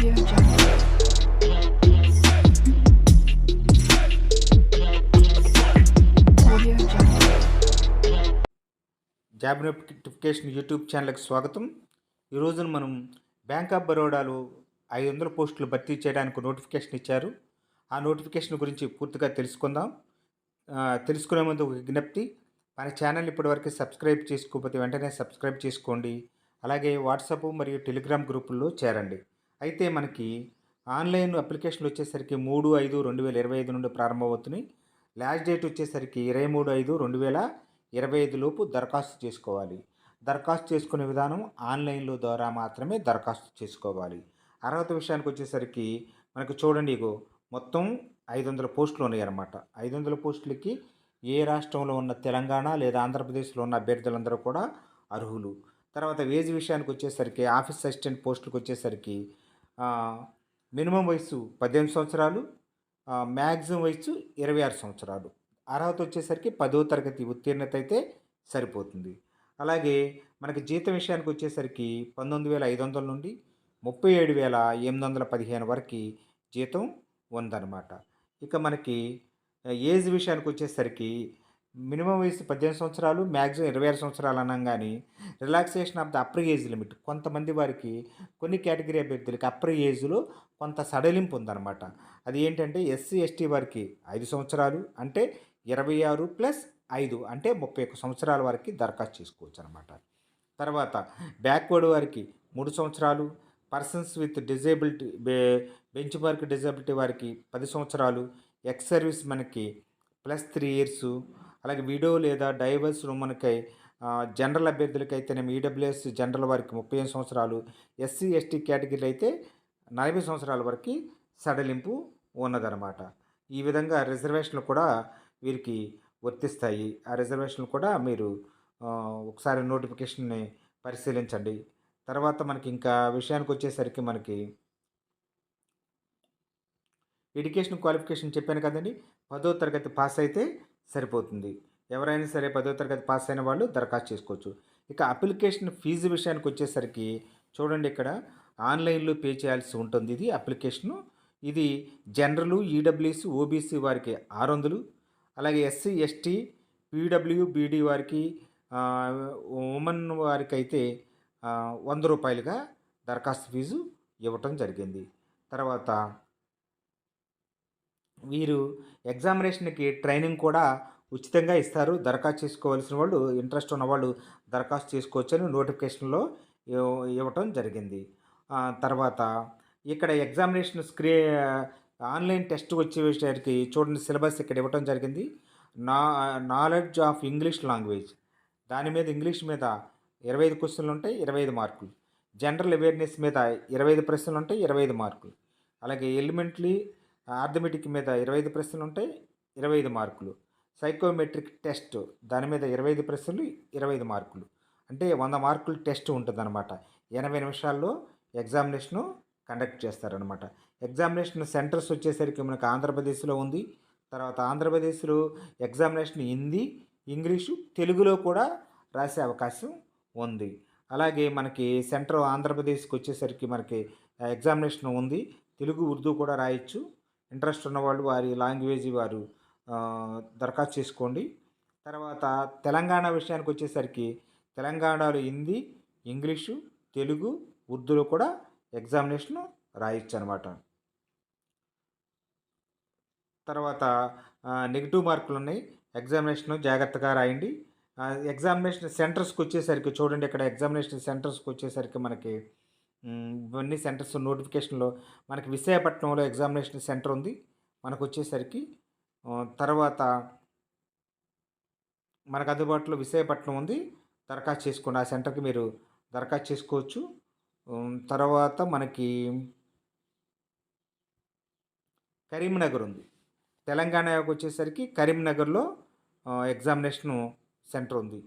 Job notification YouTube ఛానల్కి స్వాగతం. ఈ రోజున మనం బ్యాంక్ ఆఫ్ బరోడాలో ఐదు వందల పోస్టులు భర్తీ చేయడానికి నోటిఫికేషన్ ఇచ్చారు. ఆ నోటిఫికేషన్ గురించి పూర్తిగా తెలుసుకుందాం. తెలుసుకునే ముందు ఒక విజ్ఞప్తి. మన ఛానల్ ఇప్పటివరకు సబ్స్క్రైబ్ చేసుకోకపోతే వెంటనే సబ్స్క్రైబ్ చేసుకోండి. అలాగే వాట్సాప్ మరియు టెలిగ్రామ్ గ్రూపుల్లో చేరండి. అయితే మనకి ఆన్లైన్ అప్లికేషన్లు వచ్చేసరికి మూడు ఐదు రెండు వేల ఇరవై ఐదు నుండి ప్రారంభమవుతున్నాయి. లాస్ట్ డేట్ వచ్చేసరికి ఇరవై మూడు ఐదు రెండు వేల ఇరవై ఐదు లోపు దరఖాస్తు చేసుకోవాలి. దరఖాస్తు చేసుకునే విధానం ఆన్లైన్లో ద్వారా మాత్రమే దరఖాస్తు చేసుకోవాలి. అర్హత విషయానికి వచ్చేసరికి మనకు చూడండి ఇగో మొత్తం ఐదు వందల పోస్టులు ఉన్నాయన్నమాట. ఐదు వందల పోస్టులకి ఏ రాష్ట్రంలో ఉన్న తెలంగాణ లేదా ఆంధ్రప్రదేశ్లో ఉన్న అభ్యర్థులందరూ కూడా అర్హులు. తర్వాత వేజ్ విషయానికి వచ్చేసరికి ఆఫీస్ అసిస్టెంట్ పోస్టులకు వచ్చేసరికి మినిమం వయసు పద్దెనిమిది సంవత్సరాలు మ్యాక్సిమం వయసు ఇరవై ఆరు సంవత్సరాలు. అర్హత వచ్చేసరికి పదో తరగతి ఉత్తీర్ణత అయితే సరిపోతుంది. అలాగే మనకి జీతం విషయానికి వచ్చేసరికి పంతొమ్మిది వేల ఐదు వందల నుండి ముప్పై ఏడు వేల ఎనిమిది వందల పదిహేను వరకు జీతం ఉందన్నమాట. ఇక మనకి ఏజ్ విషయానికి వచ్చేసరికి మినిమం వయసు పద్దెనిమిది సంవత్సరాలు మ్యాక్సిమం ఇరవై ఆరు సంవత్సరాలు అనగానే relaxation of the upper age limit. కొంతమంది వారికి కొన్ని కేటగిరీ అభ్యర్థులకి అప్పర్ ఏజ్లో కొంత సడలింపు ఉందన్నమాట. అది ఏంటంటే ఎస్సీ ఎస్టీ వారికి ఐదు సంవత్సరాలు అంటే ఇరవై ఆరు ప్లస్ ఐదు అంటే ముప్పై ఒక్క సంవత్సరాల వారికి దరఖాస్తు చేసుకోవచ్చు అనమాట తర్వాత బ్యాక్వర్డ్ వారికి మూడు సంవత్సరాలు persons with disability benchmark disability వారికి పది సంవత్సరాలు ఎక్స్ సర్వీస్ మనకి ప్లస్ త్రీ ఇయర్స్ అలాగే విడో లేదా డైవర్స్ మనకి జనరల్ అభ్యర్థులకి ఈడబ్ల్యూఎస్ జనరల్ వారికి ముప్పై ఐదు సంవత్సరాలు ఎస్సీ ఎస్టీ కేటగిరీలు అయితే నలభై సంవత్సరాల వరకు సడలింపు ఉన్నదన్నమాట. ఈ విధంగా రిజర్వేషన్లు కూడా వీరికి వర్తిస్తాయి. ఆ రిజర్వేషన్లు కూడా మీరు ఒకసారి నోటిఫికేషన్ని పరిశీలించండి. తర్వాత మనకి ఇంకా విషయానికి వచ్చేసరికి మనకి ఎడ్యుకేషన్ క్వాలిఫికేషన్ చెప్పాను కదండి. పదో తరగతి పాస్ అయితే సరిపోతుంది. ఎవరైనా సరే పదో తరగతి పాస్ అయిన వాళ్ళు దరఖాస్తు చేసుకోవచ్చు. ఇక అప్లికేషన్ ఫీజు విషయానికి వచ్చేసరికి చూడండి ఇక్కడ ఆన్లైన్లో పే చేయాల్సి ఉంటుంది. ఇది అప్లికేషను. ఇది జనరల్ ఈడబ్ల్యూసి ఓబీసీ వారికి ఆరు వందలు. అలాగే ఎస్సీ ఎస్టీ పీడబ్ల్యూ బీడీ వారికి ఉమెన్ వారికి అయితే వంద రూపాయలుగా దరఖాస్తు ఫీజు ఇవ్వటం జరిగింది. తర్వాత వీరు ఎగ్జామినేషన్కి ట్రైనింగ్ కూడా ఉచితంగా ఇస్తారు. దరఖాస్తు చేసుకోవాల్సిన వాళ్ళు ఇంట్రెస్ట్ ఉన్నవాళ్ళు దరఖాస్తు చేసుకోవచ్చని నోటిఫికేషన్లో ఇవ్వటం జరిగింది. తర్వాత ఇక్కడ ఎగ్జామినేషన్ స్క్రీ ఆన్లైన్ టెస్ట్ వచ్చే విషయానికి చూడండి సిలబస్ ఇక్కడ ఇవ్వటం జరిగింది. నా నాలెడ్జ్ ఆఫ్ ఇంగ్లీష్ లాంగ్వేజ్. దాని మీద ఇంగ్లీష్ మీద ఇరవై ఐదు క్వశ్చన్లు ఉంటాయి ఇరవై ఐదు మార్కులు. జనరల్ అవేర్నెస్ మీద ఇరవై ఐదు ప్రశ్నలు ఉంటాయి ఇరవై ఐదు మార్కులు. అలాగే ఎలిమెంటరీ ఆర్థమెటిక్ మీద ఇరవై ఐదు ప్రశ్నలు ఉంటాయి ఇరవై ఐదు మార్కులు. సైకోమెట్రిక్ టెస్ట్ దాని మీద ఇరవై ఐదు ప్రశ్నలు ఇరవై ఐదు మార్కులు. అంటే వంద మార్కులు టెస్ట్ ఉంటుందన్నమాట. ఎనభై నిమిషాల్లో ఎగ్జామినేషను కండక్ట్ చేస్తారనమాట ఎగ్జామినేషన్ సెంటర్స్ వచ్చేసరికి మనకు ఆంధ్రప్రదేశ్లో ఉంది. తర్వాత ఆంధ్రప్రదేశ్లో ఎగ్జామినేషన్ హిందీ ఇంగ్లీషు తెలుగులో కూడా రాసే అవకాశం ఉంది. అలాగే మనకి సెంటర్ ఆంధ్రప్రదేశ్కి వచ్చేసరికి మనకి ఎగ్జామినేషన్ ఉంది. తెలుగు ఉర్దూ కూడా రాయొచ్చు. ఇంట్రెస్ట్ ఉన్నవాళ్ళు వారి లాంగ్వేజ్ వారు దరఖాస్తు చేసుకోండి. తర్వాత తెలంగాణ విషయానికి వచ్చేసరికి తెలంగాణలో హిందీ ఇంగ్లీషు తెలుగు ఉర్దూలో కూడా ఎగ్జామినేషన్ రాయొచ్చు అనమాట తర్వాత నెగిటివ్ మార్కులు ఉన్నాయి. ఎగ్జామినేషన్ జాగ్రత్తగా రాయండి. ఎగ్జామినేషన్ సెంటర్స్కి వచ్చేసరికి చూడండి ఇక్కడ ఎగ్జామినేషన్ సెంటర్స్కి వచ్చేసరికి మనకి ఇవన్నీ సెంటర్స్ నోటిఫికేషన్లో మనకి విశాఖపట్నంలో ఎగ్జామినేషన్ సెంటర్ ఉంది. మనకు వచ్చేసరికి తర్వాత మనకు అందుబాటులో విశాఖపట్నం ఉంది. దరఖాస్తు చేసుకోండి ఆ సెంటర్కి మీరు దరఖాస్తు చేసుకోవచ్చు. తర్వాత మనకి కరీంనగర్ ఉంది. తెలంగాణకు వచ్చేసరికి కరీంనగర్లో ఎగ్జామినేషన్ ఎగ్జామినేషను సెంటర్ ఉంది.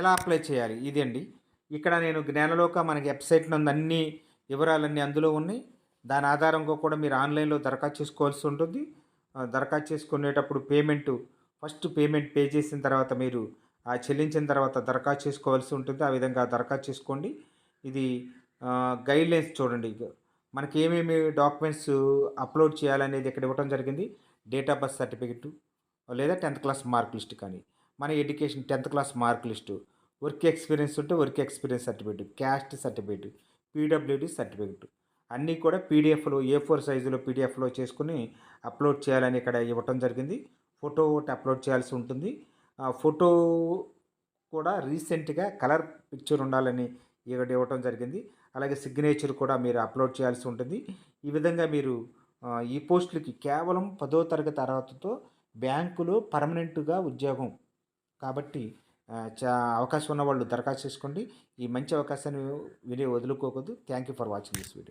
ఎలా అప్లై చేయాలి? ఇది అండి. ఇక్కడ నేను జ్ఞానలోక మనకి వెబ్సైట్లో ఉంది అన్ని వివరాలన్నీ అందులో ఉన్నాయి. దాని ఆధారంగా కూడా మీరు ఆన్లైన్లో దరఖాస్తు చేసుకోవాల్సి ఉంటుంది. దరఖాస్తు చేసుకునేటప్పుడు పేమెంట్ ఫస్ట్ పేమెంట్ పే చేసిన తర్వాత మీరు ఆ చెల్లించిన తర్వాత దరఖాస్తు చేసుకోవాల్సి ఉంటుంది. ఆ విధంగా దరఖాస్తు చేసుకోండి. ఇది గైడ్లైన్స్ చూడండి. మనకి ఏమేమి డాక్యుమెంట్స్ అప్లోడ్ చేయాలనేది ఇక్కడ ఇవ్వడం జరిగింది. డేట్ ఆఫ్ బర్త్ సర్టిఫికెట్ లేదా టెన్త్ క్లాస్ మార్క్ లిస్ట్ కానీ. మన education tenth class mark list work experience ఉంటే work experience certificate caste certificate PWD certificate. అన్నీ కూడా పీడిఎఫ్లో ఏ ఫోర్ సైజులో పీడిఎఫ్లో చేసుకుని అప్లోడ్ చేయాలని ఇక్కడ ఇవ్వటం జరిగింది. ఫోటో ఒకటి అప్లోడ్ చేయాల్సి ఉంటుంది. ఆ ఫోటో కూడా రీసెంట్గా కలర్ పిక్చర్ ఉండాలని ఇక్కడ ఇవ్వటం జరిగింది. అలాగే సిగ్నేచర్ కూడా మీరు అప్లోడ్ చేయాల్సి ఉంటుంది. ఈ విధంగా మీరు ఈ పోస్టులకి కేవలం పదో తరగతి అర్హతతో బ్యాంకులో పర్మనెంట్గా ఉద్యోగం కాబట్టి చా అవకాశం ఉన్న వాళ్ళు దరఖాస్తు చేసుకోండి. ఈ మంచి అవకాశాన్ని విని వదులుకోకూడదు thank you for watching this video